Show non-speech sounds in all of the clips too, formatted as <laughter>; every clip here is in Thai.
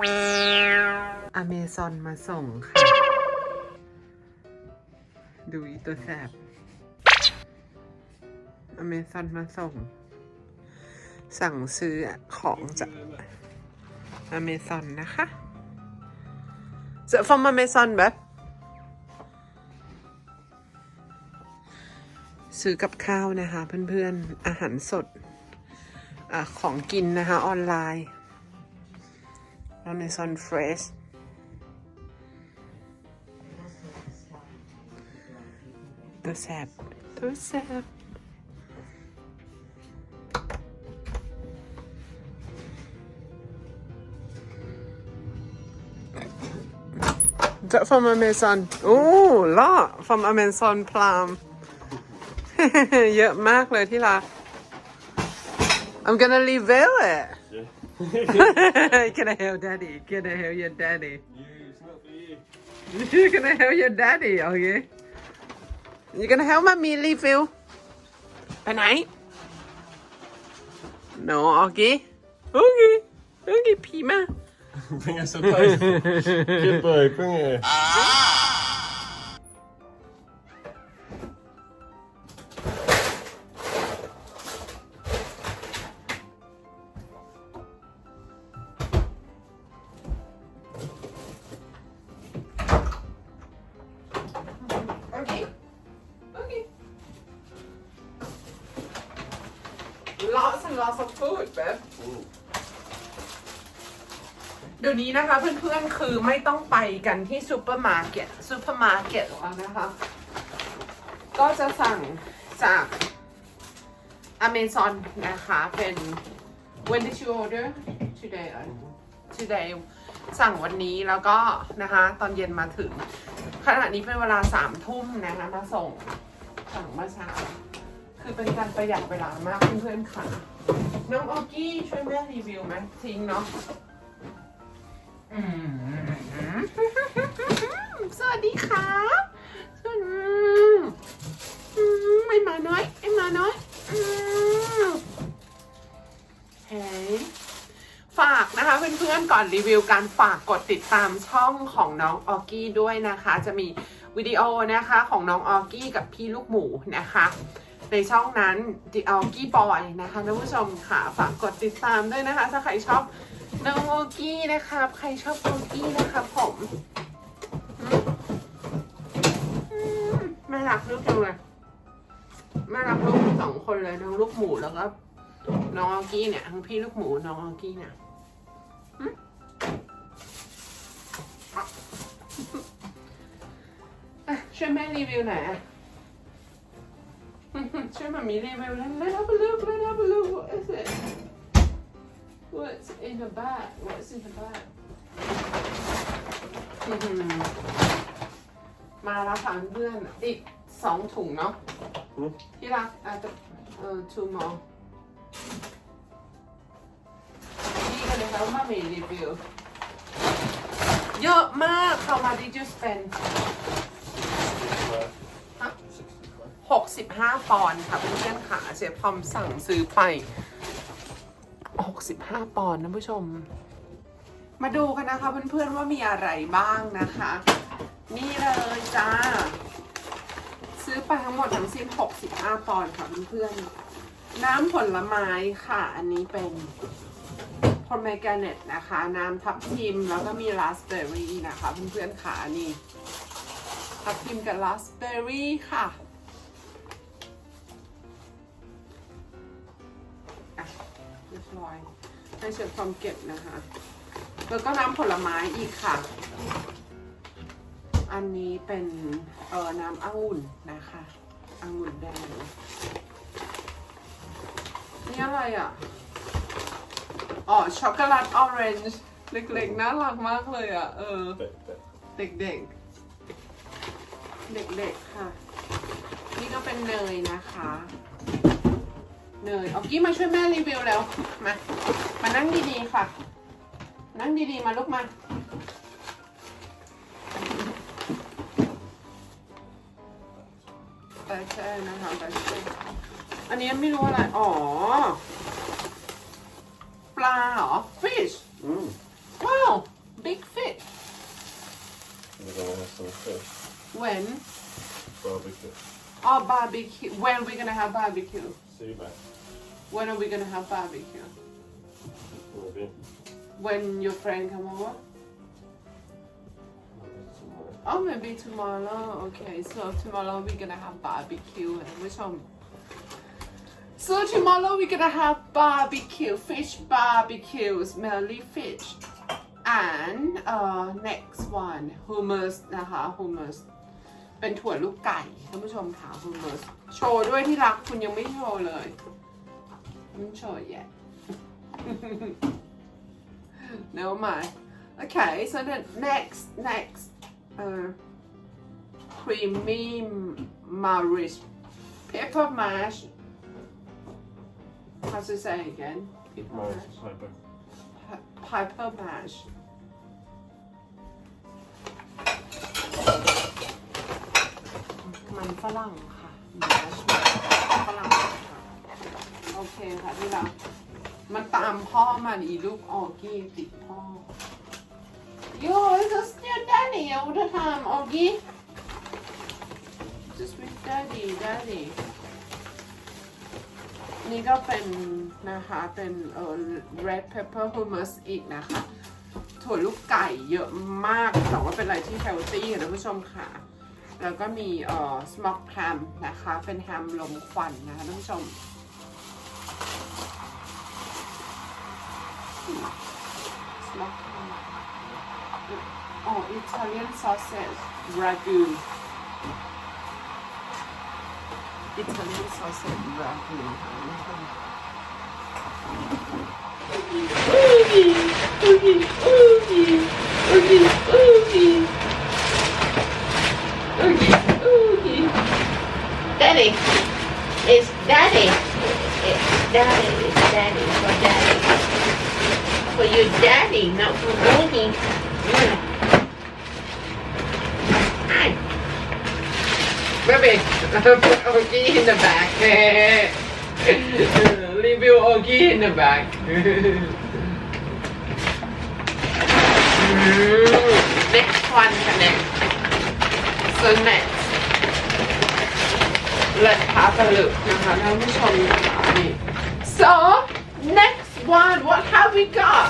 อเมซอนมาส่งค่ะ ดูอีตัวแสบอเมซอนมาส่ง สั่งซื้อของจากอเมซอนนะคะ Is it from Amazon แบบซื้อกับข้าวนะคะเพื่อนๆ อาหารสดอของกินนะคะออนไลน์ Amazon Fresh ตัวแสบตัวแสบ Is that from Amazon โอ้ล่อ from Amazon Prime <laughs> เยอะมากเลยที่รัก I'm gonna reveal it <laughs> Can I help daddy? Can I help your daddy? You, it's not for you. <laughs> Help your daddy? Okay. You're gonna help my Milly feel. At night? No, okay. Okay. Okay, Pima. bring us a close. <laughs> Good bring it. Ah! Lots and lots of food, babe. เดี๋ยวนี้นะคะเพื่อนๆคือไม่ต้องไปกันที่ซูเปอร์มาร์เก็ตซูเปอร์มาร์เก็ตแล้วนะคะ ก็จะสั่งจาก Amazon นะคะเป็น when did you order today today สั่งวันนี้แล้วก็นะคะ ตอนเย็นมาถึง ขณะนี้เป็นเวลาสามทุ่มนะคะมาส่งสั่งเมื่อเช้า คือเป็นการประหยัดเวลามากเพื่อนๆค่ะ น้องออกี้ช่วยแม่รีวิวไหมทิ้งเนาะอืมสวัสดีครับสวัสดีอืมไอหมาน้อยไอหมาน้อยเฮ้ยฝากนะคะเพื่อนๆก่อนรีวิวการฝากกดติดตามช่องของน้องออกี้ด้วยนะคะ จะมีวิดีโอนะคะของน้องออกี้กับพี่ลูกหมูนะคะ ในช่องนั้น The a l g i Boy นะคะท่านผู้ชมค่ะฝากกดติดตามด้วยนะคะ ถ้าใครชอบน้องโอกี้นะครับ ใครชอบโอกี้นะครับผมมแม่รักลูกจังเลยแม่รักลูกสองคนเลยน้องลูกหมูแล้วก็น้องโอกี้เนี่ยทั้งพี่ลูกหมูน้องโอกี้เนี่ยช่วยแม่รีวิวหน่อยอะ ช่วยมามีรีวิวแล้ว Let's have a look Let's have a look What is it What's in the bag What's in the bag อื้อหือมาแล้วค่ะเพื่อนๆอีกสองถุงเนาะอืม ที่รักอาจจะเออ two more นี่กันเลยค่ะว่ามามีรีวิว เยอะมาก How much did you spend 65 ปอนด์ค่ะเพื่อนๆค่ะเชฟพอมสั่งซื้อไป 65 ปอนด์นะผู้ชม มาดูกันนะคะเพื่อนๆว่ามีอะไรบ้างนะคะ นี่เลยจ้า ซื้อไปทั้งหมดทั้งสิ้น 65 ปอนด์ค่ะเพื่อนๆ น้ำผลไม้ค่ะ อันนี้เป็นพอมเมกาเนตนะคะ น้ำทับทิมแล้วก็มีราสเบอร์รี่นะคะ เพื่อนๆค่ะนี่ ทับทิมกับราสเบอร์รี่ค่ะอะ ร้อยให้เชิญความเก็บนะคะ แล้วก็น้ำผลไม้อีกค่ะ อันนี้เป็นเอ่อน้ำองุ่นนะคะองุ่นแดงนี่อะไรอะ อ๋อ ช็อกโกแลตออเรนจ์เล็กๆ น่ารักมากเลยอะ เออ เด็กๆ เด็กๆ ค่ะ นี่ก็เป็นเนยนะคะ เนยเอากี้มาช่วยแม่รีวิวแล้วมามานั่งดีๆค่ะ นั่งดีๆมาลุกมาปาเช่นะคะปาเช่อันนี้ไม่รู้อะไร อ๋อ ปลาเหรอ fish ว้าว big fish We're gonna have some fish. When? Barbecue. Oh, barbecue. When we're gonna have barbecue? See you back. When are we gonna have barbecue Maybe. when your friend come over Tomorrow. oh maybe tomorrow okay so tomorrow we're gonna have barbecue นะคุณผู้ชม so tomorrow we're gonna have barbecue fish barbecue smelly fish and uh next one hummus นะคะ hummus เป็นถั่วลูกไก่ท่านผู้ชมค่ะ hummus โชว์ด้วยที่รักคุณยังไม่โชว์เลย ไม่โชว์ yet no mind okay so then next next uh creamy marish pepper mash how to say again pepper Mine mash is hyper. pepper mash มันฝรั่งค่ะ mash ฝรั่งค่ะ โอเคค่ะที่รักมันตามพ่อมันอีลูกออกี้ติดพ่อ Yo, it's just your daddy all the time, Augie. Just with daddy, daddy. นี่ก็เป็นนะคะเป็นเอ่อ red pepper hummus อีกนะคะ ถั่วลูกไก่เยอะมากแต่ว่าเป็นอะไรที่ healthy ค่ะท่านผู้ชมค่ะ แล้วก็มีเอ่อ smoked ham นะคะ เป็นแฮมลมควันนะคะท่านผู้ชม smoked ham อ๋อ Italian sausage ragu Italian sausage ragu ค่ะท่านผู้ชม Oogie, oogie, oogie, oogie, oogie. Oogie, oogie. Daddy. It's daddy. It's daddy. It's daddy. For daddy. For your daddy, not for mommy. Mm. Hi. Baby, put Oogie in the <laughs> back. Review Oogie in the back. Mm, next one, next. So next. Let's have a look นะคะท่านผู้ชมค่ะ So next one what have we got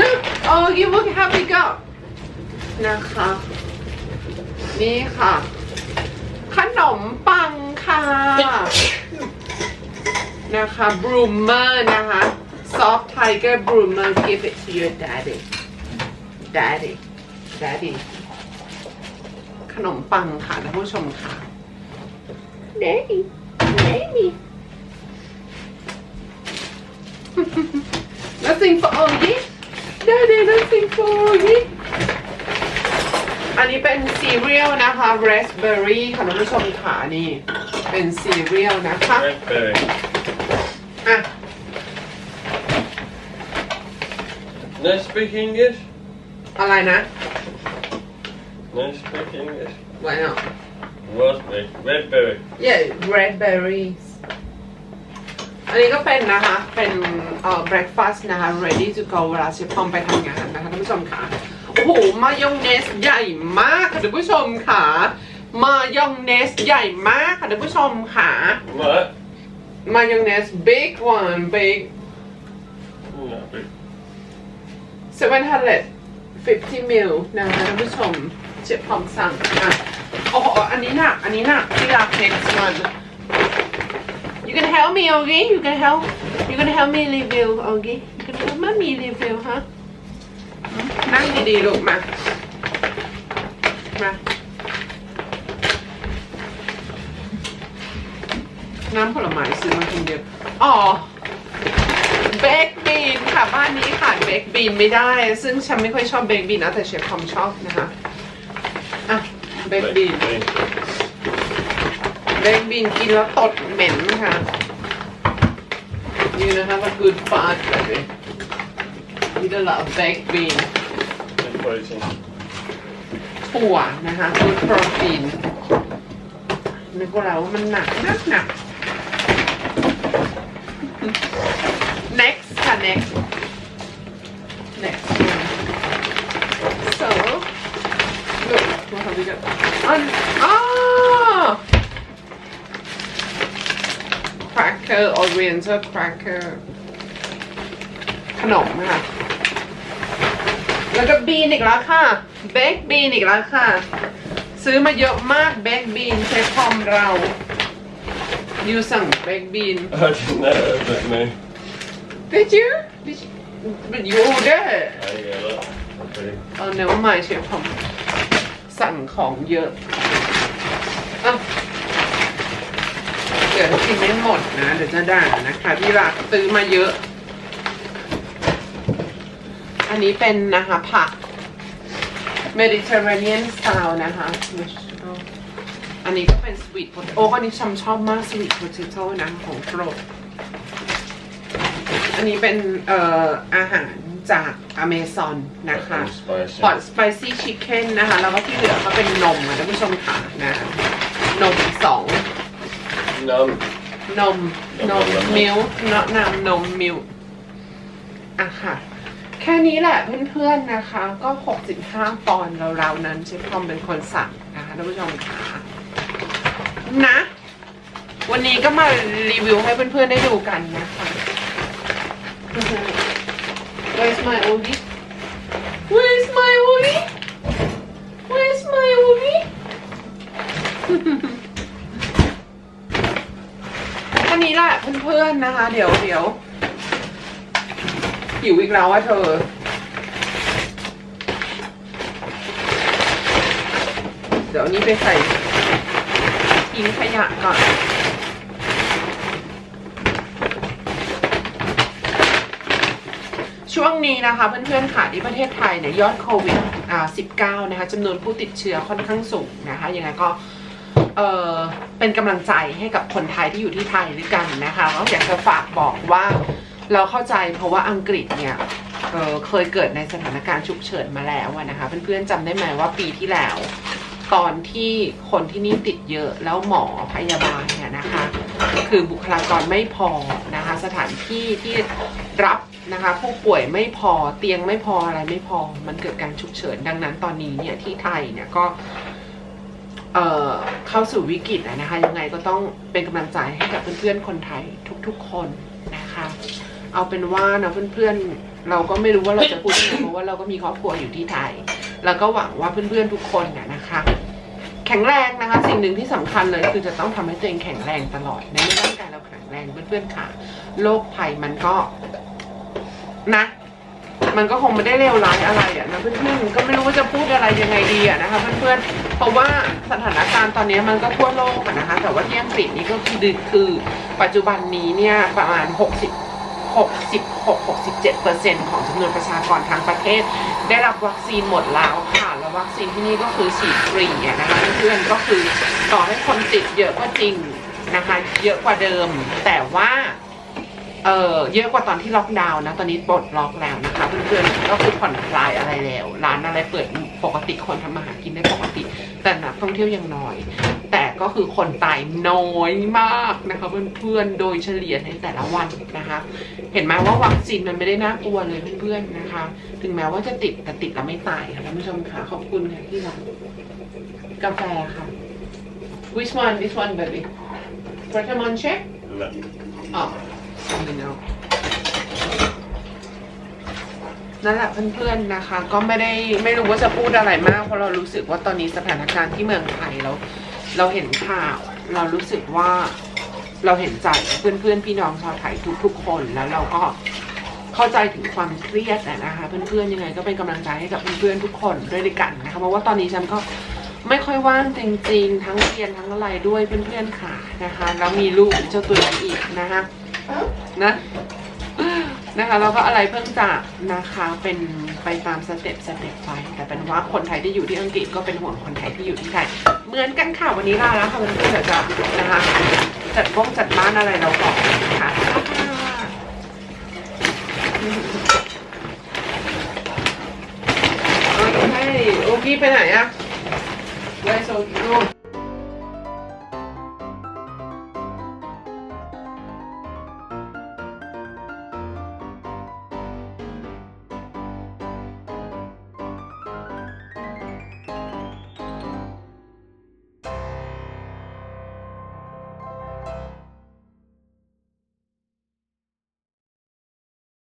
Look Oogie what have we got นะคะนี่ค่ะ ขนมปังค่ะ นะคะ Broomer นะคะ Soft Tiger Broomer give it to your daddy daddy daddy ขนมปังค่ะท่านผู้ชมค่ะ Daddy. Daddy. <laughs> Nothing for Oggy daddy nothing for Oggy อันนี้เป็นซีเรียลนะคะ raspberry ค่ะท่านผู้ชมค่ะนี่ เป็นซีเรียลนะคะ Raspberry. อ่ะ No speak English? อะไรนะ No speak English? Why not Raspberry. Redberry. Yeah red berries อันนี้ก็เป็นนะคะ เป็นเอ่อ breakfast นะคะ ready to go เวลาเชฟพอมไปทำงานนะคะท่านผู้ชมค่ะ โอ้โห มายองเนสใหญ่มากค่ะท่านผู้ชมค่ะ มายองเนสใหญ่มากค่ะท่านผู้ชมค่ะ What? มายองเนส big one big No, big. 750 ml นะคะท่านผู้ชมเชฟพอมสั่งอะโอ้โหอันนี้หนัก อันนี้หนักที่รัก next one You can help me, Ogie. You can help. You can help me review, Ogie. You can help mommy review, huh? นั่งดีๆลูกมา มา น้ำผลไม้ซื้อมาคนเดียวอ๋อ เบคบีนค่ะบ้านนี้ขาดเบคบีนไม่ได้ ซึ่งฉันไม่ค่อยชอบเบคบีนนะแต่เชฟคอมชอบนะคะ อะ เบคบีน Baked แดงบินกินแล้วตดเหม็นค่ะนี่นะคะมันคือปลาแบบนี้นี่ตลาดแบงบิน and protein. ถั่วนะคะคือโปรตีนนึกว่าเรามันหนักนักหนัก next ค่ะ next next so look what have we got on oh อ๋อ cracker oriental cracker ขนมค่ะ แล้วก็บีนอีกแล้วค่ะเบคบีนอีกแล้วค่ะ ซื้อมาเยอะมากเบคบีนเชฟคอมเรายูสั่งเบคบีน I didn't know that me. Did you? Did you? But you ordered it. Oh yeah, look. Okay. เออเนื้อมาเชฟผมสั่งของเยอะอะ เดี๋ยวกินไม่หมดนะเดี๋ยวจะด่านะคะที่รักซื้อมาเยอะ อันนี้เป็นนะคะผัก Mediterranean style นะคะ vegetable อันนี้ก็เป็น sweet potato โอ้อันนี้ฉันชอบมาก sweet potato นะของโปรด อันนี้เป็นเอ่ออาหารจากอเมซอนนะคะ Spicy. hot spicy chicken นะคะ แล้วก็ที่เหลือก็เป็นนมค่ะท่านผู้ชมค่ะนะ นมสอง None. นม นม มิลค์เนาะนำนมมิลค์อะค่ะ แค่นี้แหละเพื่อนๆนะคะ ก็ 65ปอนด์ราวๆนั้นเชฟทอมเป็นคนสั่งนะคะท่านผู้ชมค่ะนะ วันนี้ก็มารีวิวให้เพื่อนๆได้ดูกันนะคะ Where's my oldie Where's my oldie Where's my oldie อันนี้แหละเพื่อนๆนะคะ เดี๋ยวเดี๋ยวหิวอีกแล้วว่าเธอ เดี๋ยวอันนี้ไปใส่ทิ้งขยะก่อนช่วงนี้นะคะเพื่อนๆค่ะที่ประเทศไทยเนี่ยยอดโควิดอ่า19 นะคะจำนวนผู้ติดเชื้อค่อนข้างสูงนะคะยังไงก็ เออเป็นกำลังใจให้กับคนไทยที่อยู่ที่ไทยด้วยกันนะคะก็อยากจะฝากบอกว่าเราเข้าใจเพราะว่าอังกฤษเนี่ยเออเคยเกิดในสถานการณ์ฉุกเฉินมาแล้วนะคะเพื่อนๆจำได้ไหมว่าปีที่แล้ว ตอนที่คนที่นี่ติดเยอะแล้วหมอพยาบาลเนี่ยนะคะ คือบุคลากรไม่พอนะคะสถานที่ที่รับนะคะผู้ป่วยไม่พอเตียงไม่พออะไรไม่พอมันเกิดการฉุกเฉินดังนั้นตอนนี้เนี่ยที่ไทยเนี่ยก็ เเข้าสู่วิกฤตนะคะ ยังไงก็ต้องเป็นกำลังใจให้กับเพื่อนๆคนไทยทุกๆคนนะคะ เอาเป็นว่านะเพื่อนๆเราก็ไม่รู้ว่าเราจะพูดยังไงเพราะว่าเราก็มีครอบครัวอยู่ที่ไทย แล้วก็หวังว่าเพื่อนๆทุกคนน่ะนะคะ แข็งแรงนะคะ สิ่งหนึ่งที่สำคัญเลยคือจะต้องทำให้ตัวเองแข็งแรงตลอดในเมื่อร่างกายเราแข็งแรงเพื่อนๆค่ะโรคภัยมันก็นะ มันก็คงไม่ได้เลวร้ายอะไรอะนะเพื่อนๆก็ไม่รู้ว่าจะพูดอะไรยังไงดีอะนะคะเพื่อนๆเพราะว่าสถานการณ์ตอนนี้มันก็ทั่วโลกอะนะคะแต่ว่าที่อังกฤษนี่ก็คือคือปัจจุบันนี้เนี่ยประมาณ 60 66-67%ของจำนวนประชากรทั้งประเทศ ได้รับวัคซีนหมดแล้วค่ะ แล้ววัคซีนที่นี่ก็คือฉีดฟรีอะนะคะเพื่อนๆก็คือต่อให้คนติดเยอะก็จริงนะคะ เยอะกว่าเดิม แต่ว่า เออเยอะกว่าตอนที่ล็อกดาวน์นะ ตอนนี้ปลดล็อกแล้วนะคะเพื่อนๆก็คือผ่อนคลายอะไรแล้ว ร้านอะไรเปิดปกติคนทำมาหากินได้ปกติ แต่นักท่องเที่ยวยังน้อย แต่ก็คือคนตายน้อยมากนะคะเพื่อนๆโดยเฉลี่ยในแต่ละวันนะคะ เห็นไหมว่าวัคซีนมันไม่ได้น่ากลัวเลยเพื่อนๆนะคะ ถึงแม้ว่าจะติดแต่ติดแล้วไม่ตายค่ะท่านผู้ชมค่ะขอบคุณค่ะที่ร้านกาแฟค่ะ which one this one baby Pokemon check No. อ๋อนี่ เนาะนั่นแหละเพื่อนๆนะคะ ก็ไม่ได้ไม่รู้ว่าจะพูดอะไรมาก เพราะเรารู้สึกว่าตอนนี้สถานการณ์ที่เมืองไทยเราเราเห็นข่าว เรารู้สึกว่าเราเห็นใจเพื่อนๆพี่น้องชาวไทยทุกๆคนแล้วเราก็เข้าใจถึงความเครียดนะคะเพื่อนๆยังไงก็เป็นกำลังใจให้กับเพื่อนๆทุกคนด้วยด้วยกันนะคะเพราะว่าตอนนี้ฉันก็ไม่ค่อยว่างจริงๆทั้งเรียนทั้งอะไรด้วยเพื่อนๆค่ะนะคะแล้วมีลูกเจ้าตัวนี้อีกนะคะ นะนะคะแล้วก็อะไรเพิ่งจะนะคะเป็นไปตามสเต็ปสเต็ปไปแต่เป็นว่าคนไทยที่อยู่ที่อังกฤษก็เป็นห่วงคนไทยที่อยู่ที่ไทยเหมือนกันค่ะวันนี้ลาแล้วค่ะเพื่อนเดี๋ยวจะนะคะจัดบ้องจัดบ้านอะไรเราก่อนนะคะโอเคโอกี้ไปไหนอะ Where's Ogie? Oh.